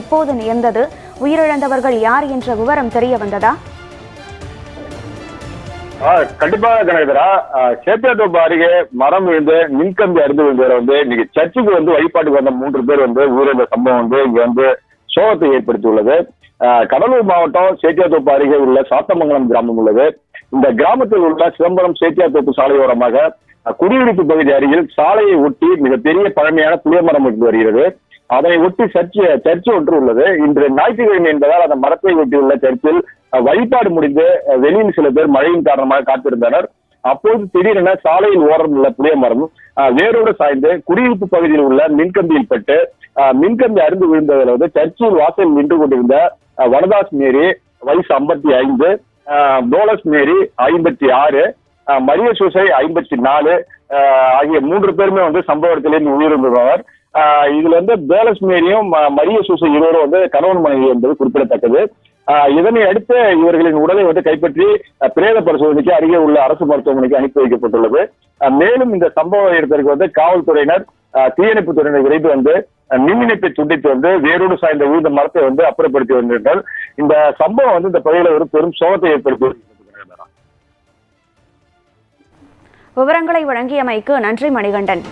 எப்போது நேர்ந்தது? உயிரிழந்தவர்கள் யார் என்ற விவரம் தெரிய வந்ததா? கண்டிப்பாக கணேதரா சேத்தியாத்தோப்பு அருகே மரம் விழுந்து மின்கம்பி அருந்து விழுந்தவரை வந்து இன்னைக்கு சர்ச்சுக்கு வந்து வழிபாட்டுக்கு வந்த மூன்று பேர் வந்து உயிரிழந்த சம்பவம் வந்து இங்க வந்து சோகத்தை ஏற்படுத்தியுள்ளது. கடலூர் மாவட்டம் சேத்தியாத்தோப்பு அருகே உள்ள சாத்தமங்கலம் கிராமம் உள்ளது. இந்த கிராமத்தில் உள்ள சிதம்பரம் சேத்தியாத்தோப்பு சாலையோரமாக குடியிருப்பு பகுதி அருகில் சாலையை ஒட்டி மிகப்பெரிய பழமையான புளிய மரம் இருந்து வருகிறது. அதனை ஒட்டி சர்ச்சு சர்ச்சு ஒன்று உள்ளது. இன்று ஞாயிற்றுக்கிழமை என்பதால் அந்த மரத்தை ஒட்டியுள்ள சர்ச்சில் வழிபாடு முடிந்து வெளியில் சில பேர் மழையின் காரணமாக காத்திருந்தனர். அப்போது திடீரென சாலையில் ஓரம் உள்ள புளிய மரம் வேரோடு சாய்ந்து குடியிருப்பு பகுதியில் உள்ள மின்கம்பியில் பட்டு அஹ், மின்கம்பி அருந்து விழுந்ததில் வந்து சர்ச்சில் வாசல் நின்று கொண்டிருந்த வனதாஸ் மேரி வயசு ஐம்பத்தி ஐந்து டோலஸ் மேரி ஐம்பத்தி ஆறு மரிய சூசை ஐம்பத்தி நாலு ஆகிய மூன்று பேருமே வந்து சம்பவத்திலே உயிரிழந்தவர் இதுல வந்து பேலஸ் மேரியும் மரிய சூசை இருவரும் வந்து கணவன் மனைவி என்பது குறிப்பிடத்தக்கது. இதனை அடுத்து இவர்களின் உடலை வந்து கைப்பற்றி பிரேத பரிசோதனைக்கு அருகே உள்ள அரசு மருத்துவமனைக்கு அனுப்பி வைக்கப்பட்டுள்ளது. மேலும் இந்த சம்பவ இடத்திற்கு வந்து காவல்துறையினர் தீயணைப்பு துறையினர் விரைந்து வந்து மின்னிணைப்பை துண்டித்து வந்து வேரோடு சாய்ந்த உயிர்ந்த மரத்தை வந்து அப்புறப்படுத்தி வந்தார்கள் இந்த சம்பவம் வந்து இந்த பகுதியில் ஒரு பெரும் சோகத்தை ஏற்படுத்தி விவரங்களை வழங்கியமைக்கு நன்றி மணிகண்டன்.